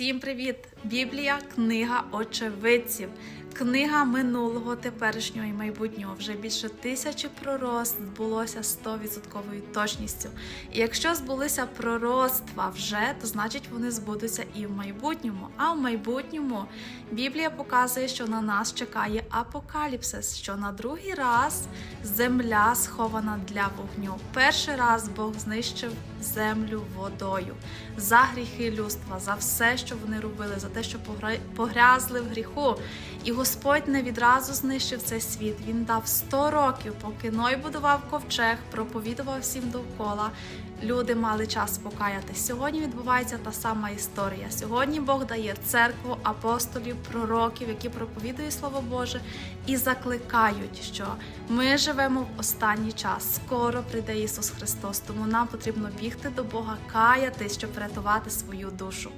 Всім привіт! Біблія книга очевидців, книга минулого, теперішнього і майбутнього. Вже більше тисячі пророцтв збулося 100% точністю. І якщо збулися пророцтва вже, то значить вони збудуться і в майбутньому. А в майбутньому Біблія показує, що на нас чекає апокаліпсис, що на другий раз земля схована для вогню. Перший раз Бог знищив землю водою за гріхи людства, за все, що вони робили, за те, що погрязли в гріху. І Господь не відразу знищив цей світ. Він дав 100 років, поки Ной будував ковчег, проповідував всім довкола. Люди мали час покаятись. Сьогодні відбувається та сама історія. Сьогодні Бог дає церкву апостолів, пророків, які проповідують Слово Боже і закликають, що ми живемо в останній час. Скоро прийде Ісус Христос. Тому нам потрібно бігти до Бога, каятись, щоб врятувати свою душу.